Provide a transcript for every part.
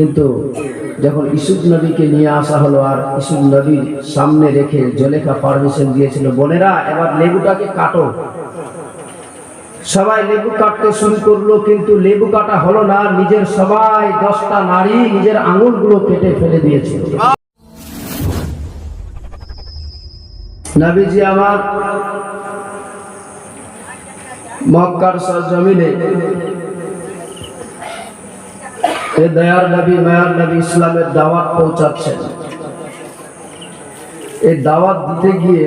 কিন্তু যখন ইসুফ নবীকে নিয়ে আসা হলো আর ইসুফ নবীর সামনে রেখে জলেখা পারমিশন দিয়েছিল, বোনেরা, এবার লেবুটাকে কাটো। সবাই লেবু কাটতে শুরু করল, কিন্তু লেবু কাটা হলো না, নিজের সবাই দশটা নারী নিজের আঙুলগুলো কেটে ফেলে দিয়েছিল। নবীজি আমার মক্কার জমিনে এ দয়ার নবী, মায়ার নবী ইসলামের দাওয়াত পৌঁছাচ্ছেন। এই দাওয়াত দিতে গিয়ে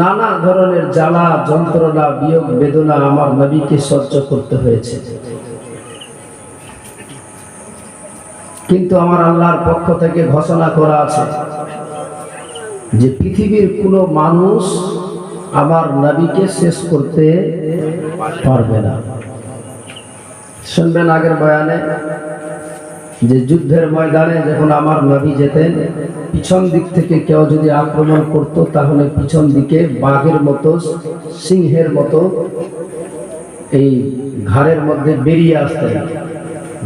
নানা ধরনের জ্বালা, যন্ত্রণা, বিয়োগ, বেদনা আমার নবীকে সহ্য করতে হয়েছে। কিন্তু আমার আল্লাহর পক্ষ থেকে ঘোষণা করা আছে যে পৃথিবীর কোনো মানুষ আমার নবীকে শেষ করতে পারবে না। শুনবেন আগের বয়ানে যে যুদ্ধের ময়দানে যখন আমার নবী যেতেন, পিছন দিক থেকে কেউ যদি আক্রমণ করত, তাহলে পিছন দিকে বাঘের মতো, সিংহের মতো এই ঘাড়ের মধ্যে বেরিয়ে আসতেন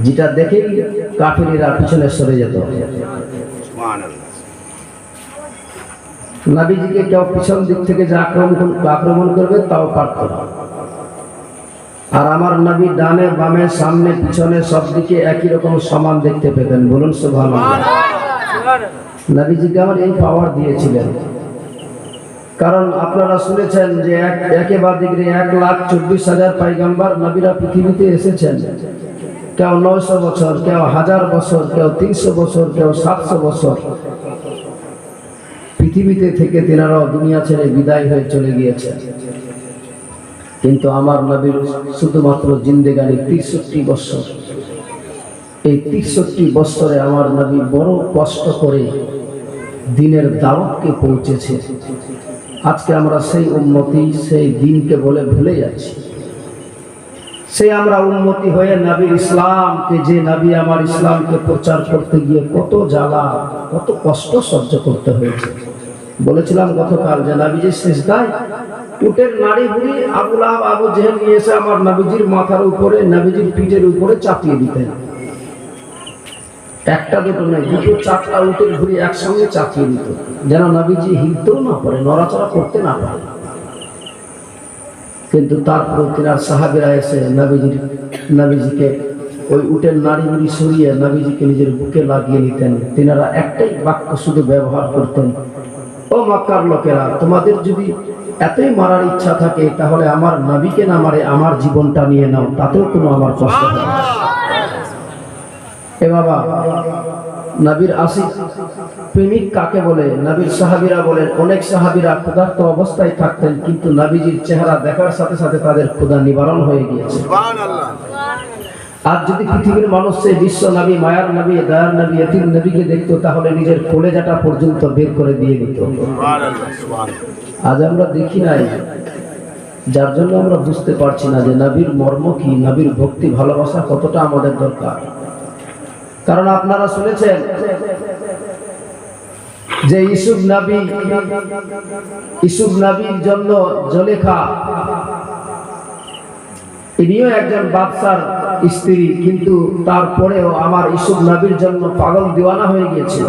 যেটা দেখেই কাফিরিরা পিছনে সরে যেত। নাবিজিকে কেউ পিছন দিক থেকে যে আক্রমণ আক্রমণ করবে, তাও পারত না। আর আমার নবী ডানে বামে সামনে পিছনে সব দিকে একই রকম সমান দেখতে পেতেন। বলুন সুভান নবীজিকে আমার এই পাওয়ার দিয়েছিলেন। কারণ আপনারা শুনেছেন যে এক একে বা দিকে এক লাখ চব্বিশ হাজার পাইগাম্বার নবীরা পৃথিবীতে এসেছেন। কেউ নয়শো বছর কেউ হাজার বছর কেউ তিনশো বছর কেউ সাতশো বছর। পৃথিবীতে থেকে তেনারাও দুনিয়া ছেড়ে বিদায় হয়ে চলে গিয়েছেন। কিন্তু আমার নবীর শুধুমাত্র জিন্দেগানি তিরষট্টি বছর। এই তিরষট্টি বছরে আমার নবী বড় কষ্ট করে দিনের দাওয়াতকে পৌঁছেছে। আজকে আমরা সেই উন্নতি সেই দিনকে বলে ভুলে যাচ্ছি। সেই আমরা উন্নতি হয়ে নবীর ইসলামকে, যে নবী আমার ইসলামকে প্রচার করতে গিয়ে কত জ্বালা, কত কষ্ট সহ্য করতে হয়েছে। বলেছিলাম গতকাল যে নাবি যে শেষ দায় উটের নাড়ি বুড়ি আবুল আহাব আবু জেহেল নিয়ে এসে আমার নাবিজির মাথার উপরে, নাবিজির পিঠের উপরে চাপিয়ে দিতেন। একটা দুটো নয়, দুটো চারটা উটের ঘুরি একসঙ্গে চাপিয়ে দিত। যেন নাবিজি হিলতেও না পারে, নড়াচড়া করতে না পারে। কিন্তু তারপর তিনার সাহাবিরা এসে নাবিজির, নাবিজিকে ওই উটের নাড়ি বুড়ি সরিয়ে নাবিজিকে নিজের বুকে লাগিয়ে নিতেন। তিনারা একটাই বাক্য শুধু ব্যবহার করতেন, ও মক্কার লোকেরা, তোমাদের যদি এতই মারার ইচ্ছা থাকে তাহলে আমার নাবিকে না মারে আমার জীবনটা নিয়ে নাও তাতেও কোনো আমার কষ্ট এ বাবা নবীর আশিক প্রেমিক কাকে বলে? নাবির সাহাবিরা বলেন অনেক সাহাবিরা ক্ষুধার্ত অবস্থায় থাকতেন কিন্তু নাবিজির চেহারা দেখার সাথে সাথে তাদের ক্ষুধা নিবারণ হয়ে গিয়েছে। আর যদি পৃথিবীর মানুষ সেই বিশ্ব নবী মায়ার নবী দয়ার নবী এতিম নবীকে দেখতো তাহলে নিজের কলেজাটা পর্যন্ত বের করে দিয়ে দিত। আজ আমরা দেখি নাই। যার জন্য আমরা বুঝতে পারছি না যে নবীর মর্ম কি, নবীর ভক্তি, ভালোবাসা কতটা আমাদের দরকার। কারণ আপনারা শুনেছেন যে ইসুফ নবী, ইসুফ নাবির জন্য জলেখা। ইনিও একজন বাদশার স্ত্রী, কিন্তু তারপরেও আমার ইসুফ নবীর জন্য পাগল দিওয়ানা হয়ে গিয়েছিল।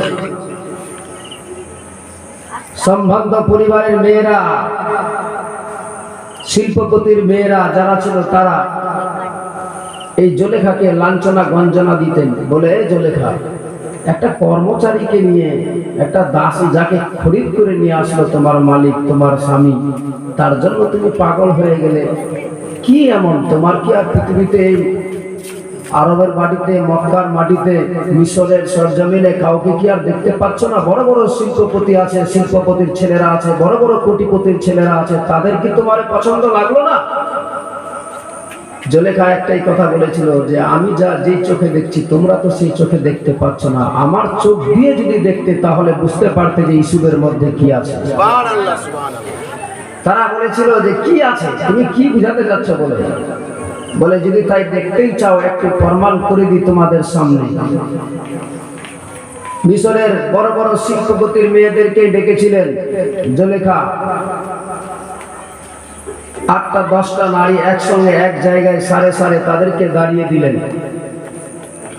সম্ভ্রান্ত পরিবারের মেয়েরা, শিল্পপতির মেয়েরা যারা ছিল তারা এই জলেখাকে লাঞ্ছনা গঞ্জনা দিতেন। বলে জলেখা, একটা কর্মচারীকে নিয়ে, একটা দাসী যাকে খরিদ করে নিয়ে আসলো তোমার মালিক, তোমার স্বামী, তার জন্য তুমি পাগল হয়ে গেলে, কি এমন? তোমার কি আর পৃথিবীতে আরবের মাটিতে মক্কার মাটিতে মিশরের সরজমিনে কাউকে কি আর দেখতে পাচ্ছ না? বড় বড় শিল্পপতি আছে শিল্পপতির ছেলেরা আছে বড় বড় কোটিপতির ছেলেরা আছে তাদের কি তোমার পছন্দ লাগল না? জলেখা একটাই কথা বলেছিল যে আমি যা যেই চোখে দেখছি তোমরা তো সেই চোখে দেখতে পাচ্ছ না। আমার চোখ দিয়ে যদি দেখতে তাহলে বুঝতে পারতে যে ইসুবের মধ্যে কি আছে। তারা বলেছিল যে কি আছে? তুমি কি বুঝাতে যাচ্ছ বলে? বলে, যদি তাই দেখতেই চাও, একটু প্রমাণ করে দিই তোমাদের সামনে। মিশরের বড় বড় শিল্পপতির মেয়েদেরকে ডেকেছিলেন জলেখা। আটটা, দশটা নারী একসঙ্গে এক জায়গায় সারে সারে তাদেরকে দাঁড়িয়ে দিলেন।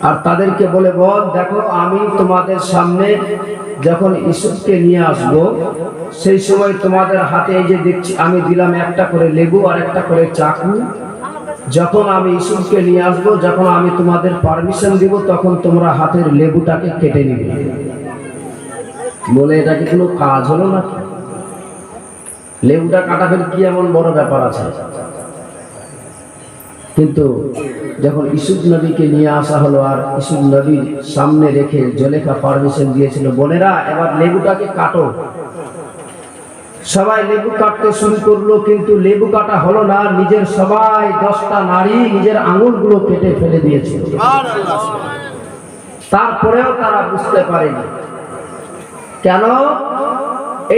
আর তাদেরকে বলে, বল, দেখো, আমি তোমাদের সামনে যখন ইসুফকে নিয়ে আসব, সেই সময় তোমাদের হাতে এই যে দেখছি, আমি দিলাম একটা করে লেবু আর একটা করে চাকু। যখন আমি ইসুফকে নিয়ে আসব, যখন আমি তোমাদের পারমিশন দিব, তখন তোমরা হাতের লেবুটাকে কেটে নিবে। বলে, এটা কি কোনো কাজ হলো না লেবুটা কাটা ফের কি এমন বড় ব্যাপার আছে? কিন্তু যখন ইসুফ নবীকে নিয়ে আসা হলো আর ইসুফ নবীর সামনে রেখে জলেখা পারমিশন দিয়েছিল, বোনেরা, এবার লেবুটাকে কাটো। সবাই লেবু কাটতে শুরু করল, কিন্তু লেবু কাটা হলো না। নিজের সবাই দশটা নারী নিজের আঙুলগুলো কেটে ফেলে দিয়েছিল। তারপরেও তারা বুঝতে পারেনি। কেন?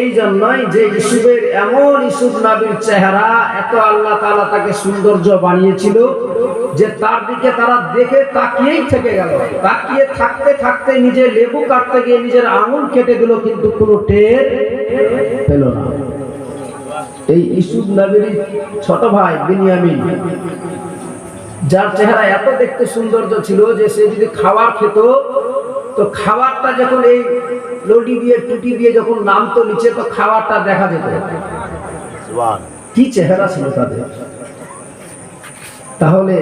এই জন্যই যে ইসুফের এমন ইসুফ নাবির চেহারা, এত আল্লাহ তাআলা তাকে সৌন্দর্য বানিয়েছিল যে তার দিকে তারা দেখে তাকিয়েই থেকে গেল। তাকিয়ে থাকতে থাকতে নিজে লেবু কাটতে গিয়ে নিজের আঙুল কেটে দিল, কিন্তু কোনো টের পেল না। এই ইসুফ নাবির ছোট ভাই বিনিয়ামিন যার চেহারা এত দেখতে সৌন্দর্য ছিল যে সে যদি খাবার খেত তো খাবারটা যখন এই লডি দিয়ে টুটি দিয়ে যখন নামতো নিচে তো খাবারটা দেখা যেত। কি চেহারা ছিল তাদের? তাহলে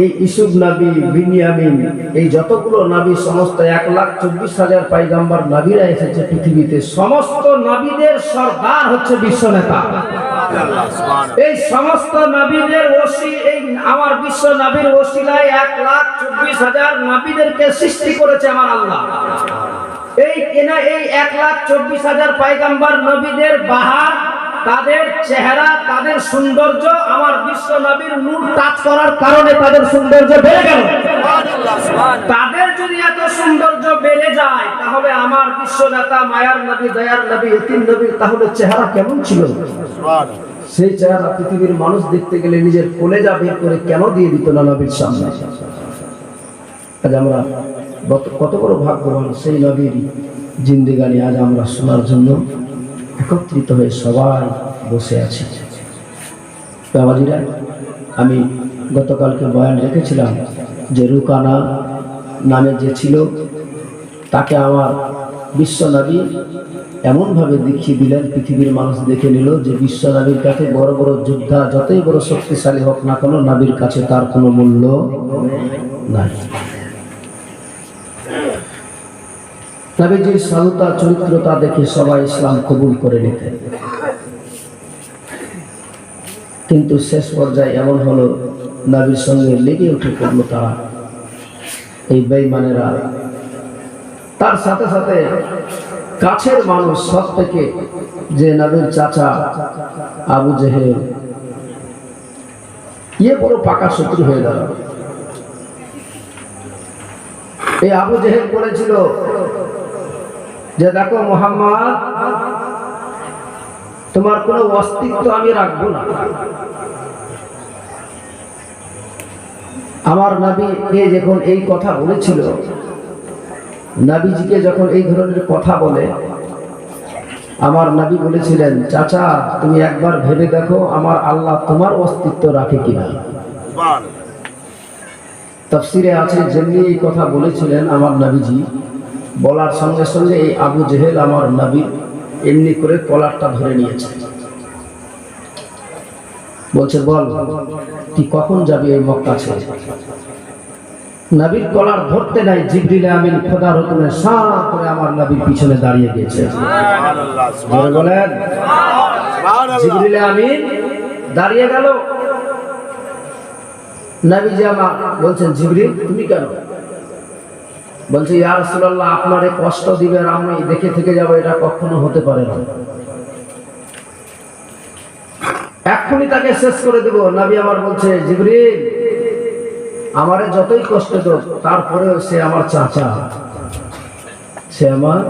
এই ইসুফ নাবি, বিনিয়ামিন, এই যতগুলো নাবি, সমস্ত এক লাখ চব্বিশ হাজার পাইগাম্বার নাবিরা এসেছে পৃথিবীতে, সমস্ত নাবিদের সর্দার হচ্ছে বিশ্ব নেতা। এই সমস্ত নবীদের ওসি, এই আমার বিশ্ব নবীর ওসিলায় এক লাখ চব্বিশ হাজার নবীদেরকে সৃষ্টি করেছে আমার আল্লাহ। এই কেনা, এই এক লাখ চব্বিশ হাজার পাইগাম্বার নবীদের বাহার তাদের চেহারা, তাদের সৌন্দর্য আমার বিশ্ব নবীর নূর টাচ করার কারণে তাদের সৌন্দর্য বেড়ে গেল। তাদের যদি এত সৌন্দর্য বেড়ে যায়, তাহলে আমার বিশ্ব নেতা, মায়ার নবী, দয়ার নবী এতিম নবীর তাহলে চেহারা কেমন ছিল? সেই চেহারা পৃথিবীর মানুষ দেখতে গেলে নিজের কলেজা বের করে কেন দিয়ে দিত না নবীর সামনে? আজ আমরা কত বড় ভাগ্যবান সেই নবীর জিন্দিগানি আজ আমরা শোনার জন্য একত্রিত হয়ে সবাই বসে আছি। বাবাজিরা, আমি গতকালকে বয়ান রেখেছিলাম যে রুকানা নামে যে ছিল, তাকে আমার বিশ্বনবী এমনভাবে দেখিয়ে দিলেন, পৃথিবীর মানুষ দেখে নিল যে বিশ্বনবীর কাছে বড় বড় যোদ্ধা যতই বড় শক্তিশালী হোক না কোনো, নাবির কাছে তার কোনো মূল্য নাই। নবীজির সাধুতা চরিত্রতা দেখে সবাই ইসলাম কবুল করে নিতেন কিন্তু শেষ পর্যায়ে এমন হলো, নবীর সঙ্গে লেগে উঠে পড়ল তারা, এই বেইমানেরা তার সাথে সাথে কাছের মানুষ সব থেকে যে নবীর চাচা আবু জেহেল ইয়ে বড় পাকা শত্রু হয়ে দাঁড়াল। এই আবু জেহেল বলেছিল যে দেখো মোহাম্মদ তোমার কোনো অস্তিত্ব আমি রাখব না। আমার নাবি এ যখন এই কথা বলেছিল নাবিজিকে যখন এই ধরনের কথা বলে আমার নাবি বলেছিলেন চাচা তুমি একবার ভেবে দেখো আমার আল্লাহ তোমার অস্তিত্ব রাখে কিনা। তফসিরে আছে যেমনি এই কথা বলেছিলেন আমার নাবিজি বলার সঙ্গে সঙ্গে এই আবু জেহেল আমার নাবি এমনি করে কলারটা ধরে নিয়েছে। বলছে বল তুই কখন যাবি এই মক্কা ছেড়ে? নাবির কলার ধরতে নাই জিবরিল আমিন খোদার হুকুমে সা করে আমার নাবির পিছনে দাঁড়িয়ে গেছে বলেন জিবরিল আমিন দাঁড়িয়ে গেল। নাবিজি আমার বলছেন জিবরিল তুমি কেন? বলছে, ইয়া আপনারে কষ্ট দিবে আমি দেখে থেকে যাব, এটা কখনো হতে পারে না। এক্ষুনি তাকে শেষ করে দেব। নবী আমার বলছে, জিবরিল, আমারে যতই কষ্ট দোক, তারপরেও সে আমার চাচা। সে আমার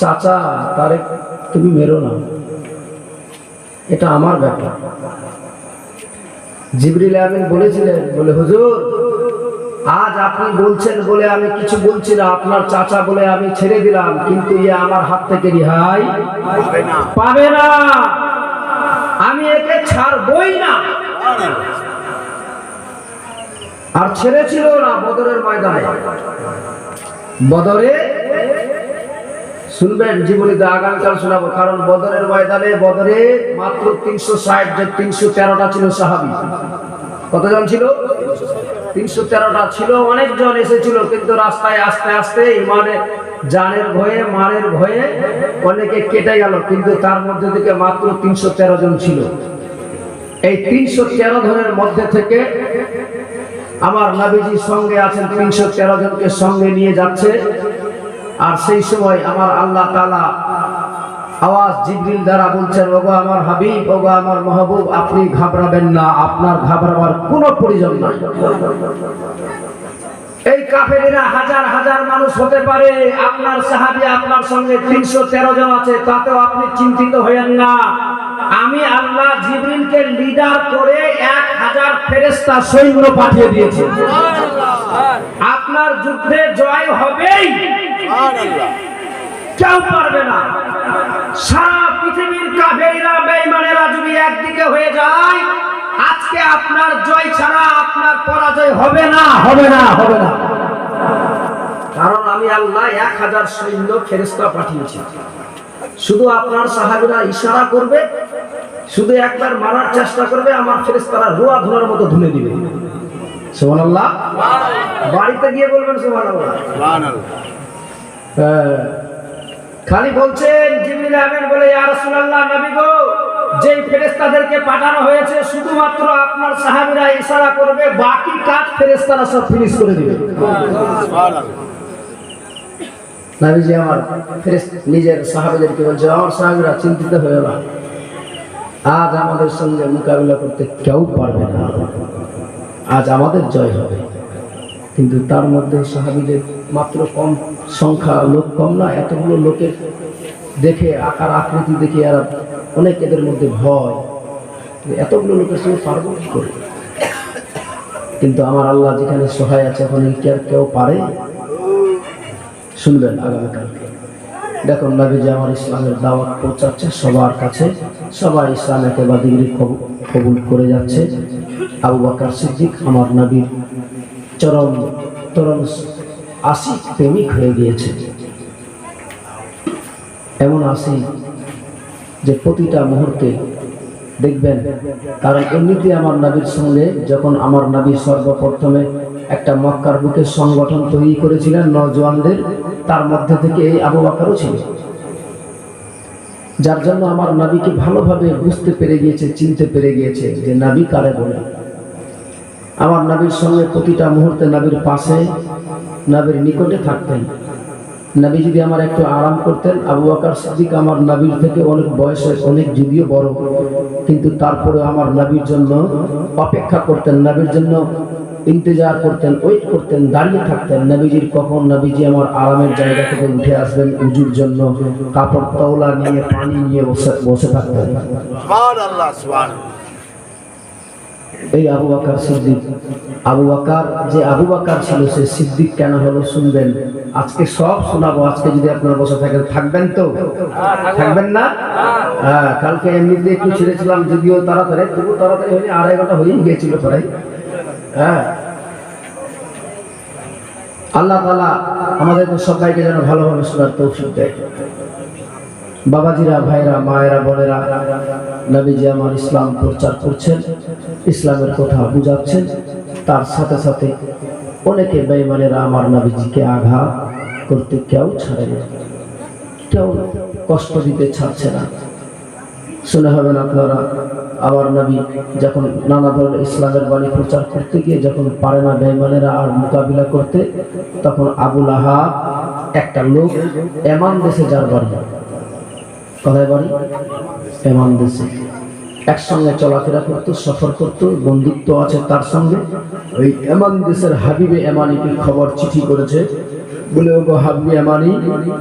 চাচা, তারে তুমি মেরো না। এটা আমার ব্যাপার। জিবরিল আমিন বলেছিলেন, বলে, হুজুর আজ আপনি বলছেন বলে আমি কিছু বলছি না আপনার চাচা বলে আমি ছেড়ে দিলাম কিন্তু ইয়ে আমার হাত থেকে রিহাই পাবে না। আমি একে ছাড়বই না। আর ছেড়েছিল না বদরের ময়দানে। বদরে শুনবেন জীবনীতে আগামীকাল শোনাবো কারণ বদরের ময়দানে বদরে মাত্র তিনশো ষাট যে তিনশো তেরোটা ছিল সাহাবি। কতজন ছিল? তিনশো তেরোটা ছিল, অনেকজন এসেছিল, কিন্তু রাস্তায় আস্তে আস্তে ইমানের জানের ভয়ে, মারের ভয়ে অনেকে কেটে গেল, কিন্তু তার মধ্যে থেকে মাত্র তিনশো তেরো জন ছিল। এই তিনশো তেরো জনের মধ্যে থেকে আমার নাবিজির সঙ্গে আছেন, তিনশো তেরো জনকে সঙ্গে নিয়ে যাচ্ছে। আর সেই সময় আমার আল্লাহ তালা আওয়াজ জিবরিল দ্বারা বলছেন, ওগো আমার হাবিব, ওগো আমার মাহবুব, আপনি ঘাবড়াবেন না, আপনার ঘাবড়াবার কোনো প্রয়োজন নাই। এই কাফেরেরা হাজার হাজার মানুষ হতে পারে, আপনার সাহাবি আপনার সঙ্গে তিনশো তেরো জন আছে, তাতেও আপনি চিন্তিত হয়েন না। আমি আল্লাহ জিবরিলকে লিডার করে এক হাজার ফেরেস্তা সৈন্য পাঠিয়ে দিয়েছি। আপনার যুদ্ধে জয় হবেই। কেউ পারবে না। সারা পৃথিবীর কাফেররা বেঈমানেরা যদি একদিকে হয়ে যায় আজকে আপনার জয় ছাড়া আপনার পরাজয় হবে না হবে না হবে না। কারণ আমি আল্লাহ এক হাজার সৈন্য ফেরেস্তা পাঠিয়েছি। শুধু আপনার সাহাবিরা ইশারা করবে শুধু একবার মারার চেষ্টা করবে আমার ফেরেস্তারা রোয়া ধরার মতো ধুলে দিবে। সোমান আল্লাহ বাড়িতে গিয়ে বলবেন সোমান হ্যাঁ। খালি বলছেন জিবরিল আমিন বলে, ইয়া রাসূলুল্লাহ, নবী গো, যেই ফেরেশতাদেরকে পাঠানো হয়েছে, শুধুমাত্র আপনার সাহাবীরা ইশারা করবে, বাকি কাজ ফেরেশতারা সব ফিনিশ করে দিবে। নবীজি আমার নিজের সাহাবীদেরকে বলছে, আমার সাহাবীরা চিন্তিত হয়ে না আজ আমাদের সঙ্গে মোকাবিলা করতে কেউ পারবে না। আজ আমাদের জয় হবে। কিন্তু তার মধ্যে সাহাবিদের মাত্র কম সংখ্যা লোক কম না, এতগুলো লোকের দেখে, আকার, আকৃতি দেখে আর অনেক এদের মধ্যে ভয়। এতগুলো লোকের সঙ্গে পারব কি করে? কিন্তু আমার আল্লাহ যেখানে সহায় আছে এখন কি আর কেউ পারে? শুনবেন আগামীকালকে। দেখুন নবী যে আমার ইসলামের দাওয়াত পৌঁছাচ্ছে, সবার কাছে। সবাই ইসলাম একেবারে ডিগ্রি কবুল করে যাচ্ছে। আবু বাকার সিদ্দিক, আমার নবীর চরম তরম আশিক প্রেমিক হয়ে গিয়েছে। এমন আসি যে প্রতিটা মুহূর্তে দেখবেন কারণ এমনিতে আমার নাবির সঙ্গে যখন আমার নাবি সর্বপ্রথমে একটা মক্কার বুকের সংগঠন তৈরি করেছিলেন নজওয়ানদের তার মধ্যে থেকে এই আবু বাকারও ছিল। যার জন্য আমার নাবিকে ভালোভাবে বুঝতে পেরে গিয়েছে, চিনতে পেরে গিয়েছে যে নাবি কারে বলে। আমার নাবির সঙ্গে প্রতিটা মুহূর্তে নাবির পাশে নাবির নিকটে থাকতেন। নাবি যদি আমার একটু আরাম করতেন, আবু আকার সিদ্দিক আমার নাবির থেকে অনেক বয়সে অনেক যদিও বড়, কিন্তু তারপরে আমার নাবির জন্য অপেক্ষা করতেন, নাবির জন্য ইন্তজার করতেন, ওয়েট করতেন, দাঁড়িয়ে থাকতেন। নবীজির কখন নবীজি আমার আরামের জায়গা থেকে উঠে আসবেন উজুর জন্য, কাপড় তওলা নিয়ে, পানি নিয়ে বসে বসে থাকতেন। এই আবু বাকার সিদ্দিক। আবু বাকার, যে আবু বাকার ছিল, সে সিদ্দিক কেন হলো শুনবেন? আজকে সব শোনাবো। আজকে যদি আপনারা বসে থাকেন, থাকবেন তো? থাকবেন না? হ্যাঁ কালকে এমনিতে একটু ছেড়েছিলাম, যদিও তাড়াতাড়ি তবু তাড়াতাড়ি হয়নি, আড়াই ঘণ্টা হয়েই গিয়েছিল প্রায়। হ্যাঁ। আল্লাহ তালা আমাদেরকে সবাইকে যেন ভালোভাবে শোনার তৌফিক দেয়। বাবাজিরা ভাইরা মায়েরা, বোনেরা, নবীজি আমার ইসলাম প্রচার করছেন। ইসলামের কথা বুঝাচ্ছেন। তার সাথে সাথে অনেকে বেইমানেরা আমার নবীজিকে আঘাত করতে কেউ ছাড়ে না। কেউ কষ্ট দিতে ছাড়ছে না। শুনে হবেন আপনারা আবার নবী যখন নানা ধরনের ইসলামের বাণী প্রচার করতে গিয়ে যখন পারে না বেইমানেরা আর মোকাবিলা করতে, তখন আবুল আহাব একটা লোক এমান দেশে যার বাড়ি। কোথায় বাড়ি? এমান দেশে। একসঙ্গে চলাফেরা করতো, সফর করতো, বন্ধুত্ব আছে তার সঙ্গে। ওই এমান দেশের হাবিবে এমানিকে খবর চিঠি করেছে। বলে, ওগো হাবিবে এমানি,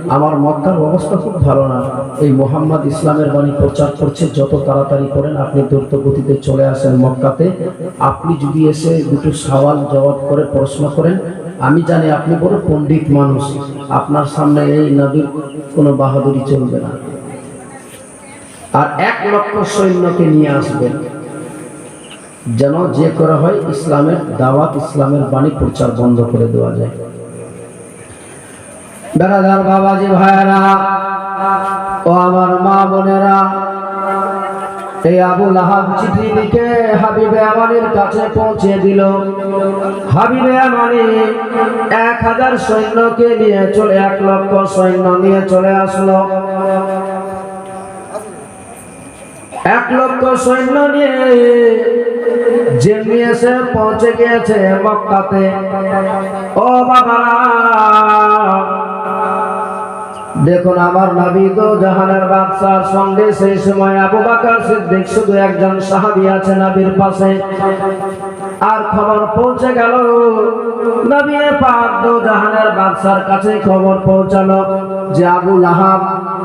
আমার মক্কার অবস্থা খুব ভালো না। এই মোহাম্মদ ইসলামের বাণী প্রচার করছে, যত তাড়াতাড়ি করেন আপনি দ্রুত গতিতে চলে আসেন মক্কাতে। আপনি যদি এসে দুটো সওয়াল জবাব করে প্রশ্ন করেন, আমি জানি আপনি বড় পণ্ডিত মানুষ। আপনার সামনে এই নবীর কোনো বাহাদুরি চলবে না। আর এক লক্ষ সৈন্যকে নিয়ে আসবেন যেন যে করা হয় ইসলামের দাওয়াত, ইসলামের বাণী প্রচার বন্ধ করে দেওয়া যায়। বেড়াদার বাবাজি ভাইয়েরা, ও আমার মা বোনেরা, এই আবুল আহাব চিঠি লিখে হাবিবে আমানের কাছে পৌঁছে দিল। হাবিবে আমানি এক হাজার সৈন্যকে নিয়ে চলে, এক লক্ষ সৈন্য নিয়ে চলে আসলো। এক লক্ষ সৈন্য নিয়ে যেমনি এসে পৌঁছে গিয়েছে মক্কাতে। ও বাবা দেখুন আমার নবী তো জাহানের বাদশার সঙ্গে সেই সময় আবু বাকর সিদ্দিক শুধু একজন সাহাবি আছে নবীর পাশে। আর খবর পৌঁছে গেল, নবী পাক জাহানের বাদশার কাছে খবর পৌঁছালো। যে আবু লাহাব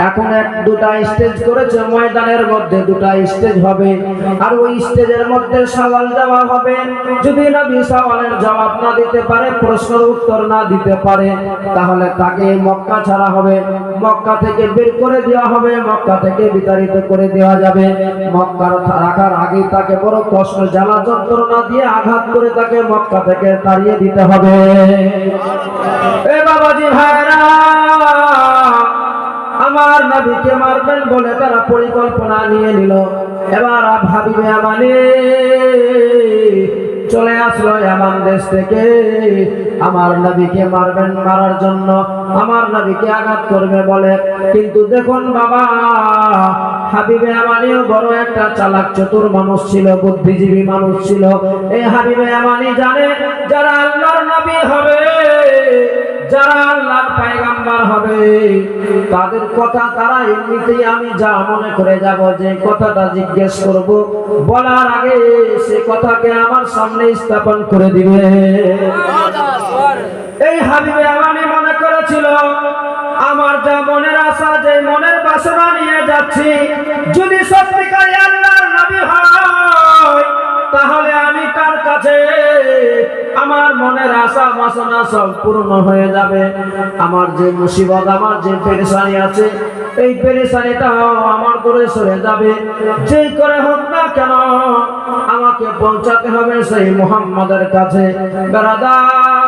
এখন এক দুটা স্টেজ করেছে, ময়দানের মধ্যে দুটা স্টেজ হবে। আর ওই স্টেজের মধ্যে সওয়াল জবাব হবে। যদি নবী সওয়ালের জবাব না দিতে পারে, প্রশ্নের উত্তর না দিতে পারে, তাহলে তাকে মক্কা ছাড়া হবে। মক্কা থেকে বের করে দেওয়া হবে, মক্কা থেকে বিতাড়িত করে দেওয়া যাবে। মক্কার রাখার আগে তাকে বড় কষ্ট জ্বালা যন্ত্রণা দিয়ে আঘাত করে তাকে মক্কা থেকে তাড়িয়ে দিতে হবে। এ বাবাজি ভাইরা! আমার নবীকে মারবেন বলে তারা পরিকল্পনা নিয়ে নিল। এবার ভাবিবে আমানে, চলে আসলো এমন দেশ থেকে। আমার নবীকে মারবেন মারার জন্য। আমার নবীকে আঘাত করবে বলে। কিন্তু দেখুন বাবা, হাবিবে আমানিও বড় একটা চালাক চতুর মানুষ ছিল, বুদ্ধিজীবী মানুষ ছিল। এই হাবিবে আমানি জানে, যারা আল্লাহর নবী হবে যারা আল্লাহর পায়গাম্বার হবে। তাদের কথা তারা এমনিতেই আমি যা মনে করে যাব, যে কথাটা জিজ্ঞেস করব, বলার আগে সে কথাকে আমার সামনে স্থাপন করে দিবে। এই হাবিবে আমানি মনে করেছিল, আমার যা মনের আশা, যে মনের বাসনা নিয়ে যাচ্ছি, যদি সত্যিকারী আল্লাহর নবী হয় মনের আশা বাসনা সব পূর্ণ হয়ে যাবে। আমার যে মুসিবত, আমার যে পেরেশানি আছে, এই পেরেশানিটাও আমার করে সরে যাবে। যে করে হোক না কেন, আমাকে পৌঁছাতে হবে সেই মোহাম্মদের কাছে। বেড়াদার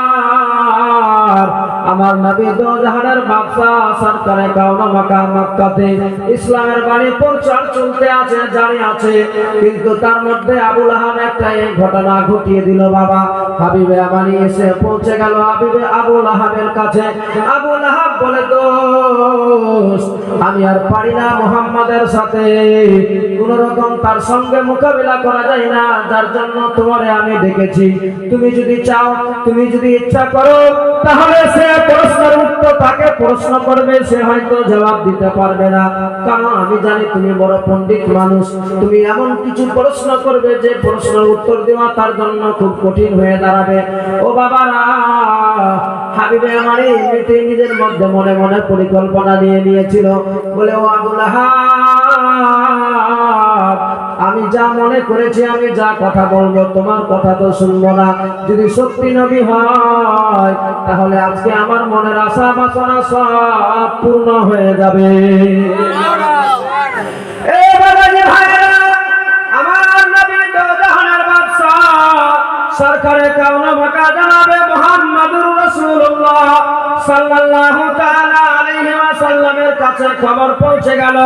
আমার নবী দো জাহানের বাদশা সরকারে কাউনা মাকা মক্কাতে ইসলামের বাণী প্রচার চলতে আছে জানি আছে। কিন্তু তার মধ্যে আবুল আহাব একটা এই ঘটনা ঘটিয়ে দিল, বাবা। হাবিবে আমানি এসে পৌঁছে গেল হাবিবে আবুল আহাবের কাছে। আবুল আহাব বলে, দোস্ত, আমি আর পারি না মোহাম্মদের সাথে। কোন রকম তার সঙ্গে মোকাবিলা করা যায় না। যার জন্য তোমারে আমি ডেকেছি। তুমি যদি চাও, তুমি যদি ইচ্ছা করো তাহলে সে প্রশ্নের উত্তর তাকে প্রশ্ন করবে সে হয়তো জবাব দিতে পারবে না। কারণ আমি জানি তুমি বড় পণ্ডিত মানুষ। তুমি এমন কিছু প্রশ্ন করবে যে প্রশ্নের উত্তর দেওয়া তার জন্য খুব কঠিন হয়ে দাঁড়াবে। ও বাবারা হাবিবে আমার এমনিতেই নিজের মধ্যে মনে মনে পরিকল্পনা নিয়ে নিয়েছিল। বলে ও আবুল আহাব, আমি যা মনে করেছি, আমি যা কথা বলব, তোমার কথা তো শুনব না। যদি সত্যি নবী হয়, তাহলে আজকে আমার মনের আশা বাসনা সব পূর্ণ হয়ে যাবে। সরকারে কাউনা মাকা জানাবে রাসূলুল্লাহ সাল্লাল্লাহু তাআলা আলাইহি ওয়াসাল্লামের কাছে খবর পৌঁছে গেল।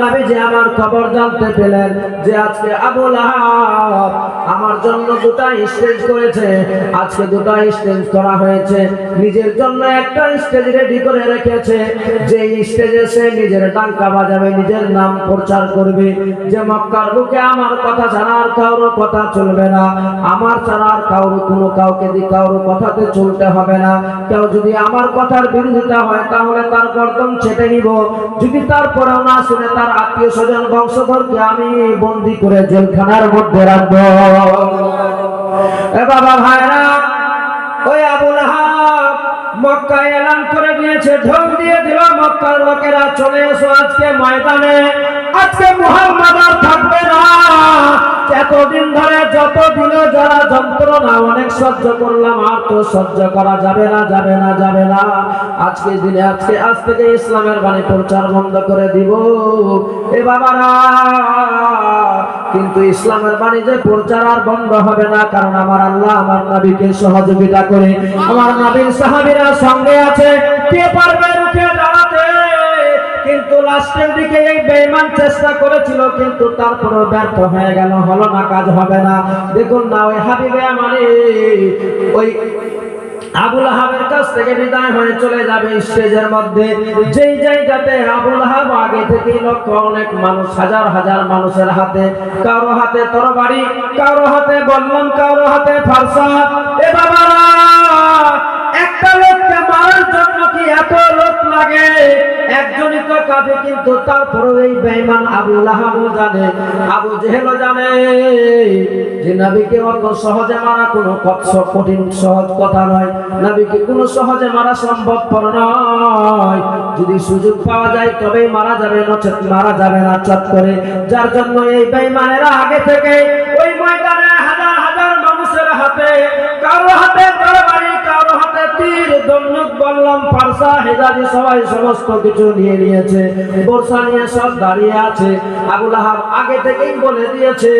নবীজি আমার খবর জানতে পেলেন যে আজকে আবু লাহাব আমার জন্য দুটা স্টেজ করেছে। আজকে দুটা স্টেজ করা হয়েছে। নিজের জন্য একটা স্টেজ রেডি করে রেখেছে। যে স্টেজে সে নিজের ডাঙ্কা বাজাবে, নিজের নাম প্রচার করবে। যে মক্কার বুকে আমার কথা ছাড়া আর কারোর কথা চলবে না। আমার ছাড়া আর কারোর কোনো কাউকে দিয়ে কারোর কথাতে চলতে হবে না। কেউ যদি আমার কথার বিরোধিতা হয়, তাহলে তার গর্দন ছেটে নিব। যদি তারপরেও না শুনে, তার আত্মীয় স্বজন, বংশধরকে আমি বন্দি করে জেলখানার মধ্যে রাখব। বাবা ভাইরা, ওই আবুল মক্কায় এলান করে দিয়েছে ঢোক দিয়ে দিল। মক্কার লোকেরা, চলে এসো আজকে ময়দানে। আজকে মুহাম্মদ আর থাকবে না। এতদিন ধরে যত দিল যারা যন্ত্রণা অনেক সহ্য করলাম, আর তো সহ্য করা যাবে না যাবে না যাবে না। আজকে দিনে আজকে, আজ থেকে ইসলামের বাণী প্রচার বন্ধ করে দিব। এ বাবারা, কিন্তু ইসলামের বাণী যে প্রচার আর বন্ধ হবে না, কারণ আমার আল্লাহ আমার নাবিকে সহযোগিতা করে। আমার নবীর সাহাবীরা সঙ্গে আছে। কে পারবে রুখে কিন্তু লাস্টের দিকে এই বেঈমান চেষ্টা করেছিল, কিন্তু তারপরে ব্যর্থ হয়ে গেল, হলো না, কাজ হবে না। দেখুন না, ওই হাবিবে মানে ওই আবুল আহাবের কাছ থেকে বিদায় হয়ে চলে যাবে স্টেজের মধ্যে। যেই জায়গাতে আবুল আহাব আগে থেকেই লক্ষ্য অনেক মানুষ, হাজার হাজার মানুষের হাতে, কারও হাতে তরবারি, কারও হাতে বললাম, কারও হাতে ফারসা। এ বাবারা, একটা লোককে মারার জন্য কি এত লোক লাগে? একজনই তো কাঁদে, কিন্তু তারপরেও এই বেঈমান আবু লাহাবও জানে, আবু জেহেলও জানে যে নবীকে অত সহজে মারা কঠিন, সহজ কথা নয়। নবীকে সহজে মারা নয়। যদি সুযোগ পাওয়া যায়, তবেই মারা যাবে নচেত মারা যাবে না, চট করে। যার জন্য এই বেঈমানেরা আগে থেকে ওই ময়দানে হাজার হাজার মানুষের হাতে কারও হাতে হেজাজি সবাই সমস্ত কিছু নিয়ে নিয়েছে। বর্ষা নিয়ে সব দাঁড়িয়ে আছে। আবুল আগে থেকেই বলে দিয়েছে,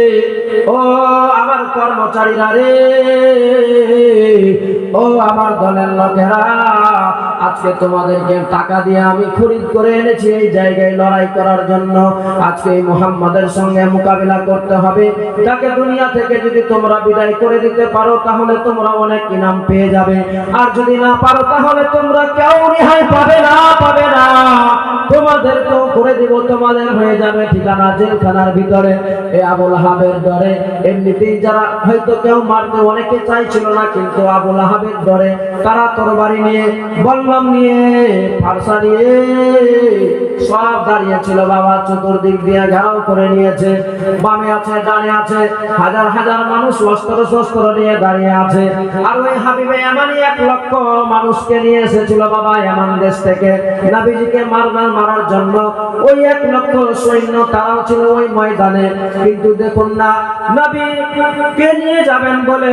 ও আমার কর্মচারীরা রে, ও আমার দলের লোকেরা আজকে তোমাদেরকে টাকা দিয়ে আমি খরিদ করে এনেছি এই জায়গায় লড়াই করার জন্য। আজকে এই মুহাম্মাদের সঙ্গে মোকাবিলা করতে হবে। যাকে দুনিয়া থেকে যদি তোমরা বিদায় করে দিতে পারো, তাহলে তোমরা অনেক ইনাম পেয়ে যাবে। আর যদি না পারো, তাহলে তোমরা কেউ রেহাই পাবে না পাবে না। তোমাদেরকেও করে দিব, তোমাদের হয়ে যাবে ঠিকানা জেলখানার ভিতরে। এ আবুল আহাবের ডরে এমনিতেই যারা হয়তো কেউ মারতে অনেকে চাইছিল না, কিন্তু আবুল আহাবের ডরে তারা তরবারি নিয়ে বললাম নিয়ে, ফারসা নিয়ে সব দাঁড়িয়েছিল বাবা, চতুর্দিক দিয়ে ঘেরাও করে নিয়েছে। বামে আছে, ডানে আছে, হাজার হাজার মানুষ অস্ত্র শস্ত্র নিয়ে দাঁড়িয়ে আছে। আর ওই হাবিবে এমনই এক লক্ষ মানুষকে নিয়ে এসেছিল বাবা এমন দেশ থেকে। নাবিজিকে মারবার, মারার জন্য ওই এক লক্ষ সৈন্য তারাও ছিল ওই ময়দানে। কিন্তু দেখুন না, নবী কে নিয়ে যাবেন বলে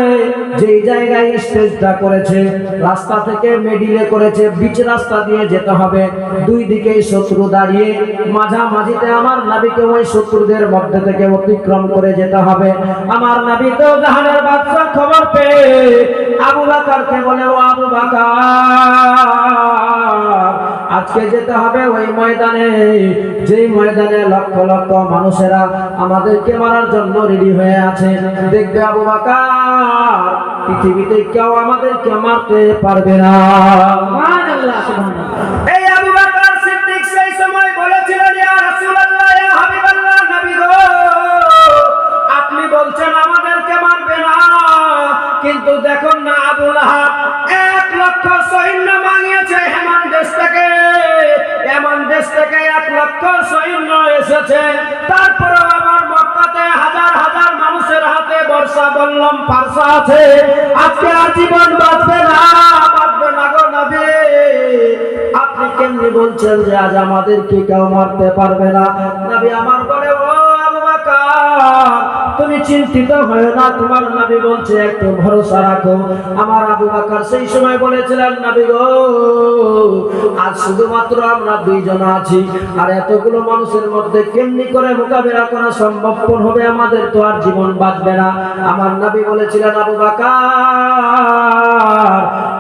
যেই জায়গায় স্টেজটা করেছে, রাস্তা থেকে মেডিলে করেছে বিচ রাস্তা দিয়ে যেতে হবে। দুই দিকেই শত্রু দাঁড়িয়ে মাঝামাঝিতে আমার নাবিকে ওই শত্রুদের মধ্যে থেকে অতিক্রম করে যেতে হবে। আমার নাবি তো জাহানের বাচ্চা খবর পেয়ে আবু বাকারকে বলে, ও আবু বাকার আজকে যেতে হবে ওই ময়দানে। যেই ময়দানে লক্ষ লক্ষ মানুষেরা আমাদেরকে মারার জন্য রেডি হয়ে আছে। দেখবে আবু বাকার, পৃথিবীতে কেউ আমাদেরকে মারতে পারবে না। সহিম এসেছে। আমার মক্কাতে হাজার হাজার মানুষের হাতে বর্ষা, বললাম পার্সা আছে। আজকে আর জীবন বাঁচবে না আপনি কেমনি বলছেন যে আজ আমাদেরকে কেউ মারতে পারবে না? আমার চিন্তিত হয়ে না, তোমার নবী বলছে, একটু ভরসা রাখো। আমার আবু বকর সেই সময় বলেছিলেন, নবী গো, আজ শুধুমাত্র আমরা দুইজন আছি, আর এতগুলো মানুষের মধ্যে কেমনি করে মোকাবিলা করা সম্ভব হবে আমাদের তো আর জীবন বাঁচবে না। আমার নাবি বলেছিলেন, আবু বকর,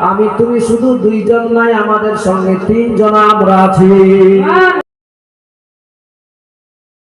আমি, তুমি শুধু দুইজন নাই আমাদের সঙ্গে তিনজন আমরা আছি।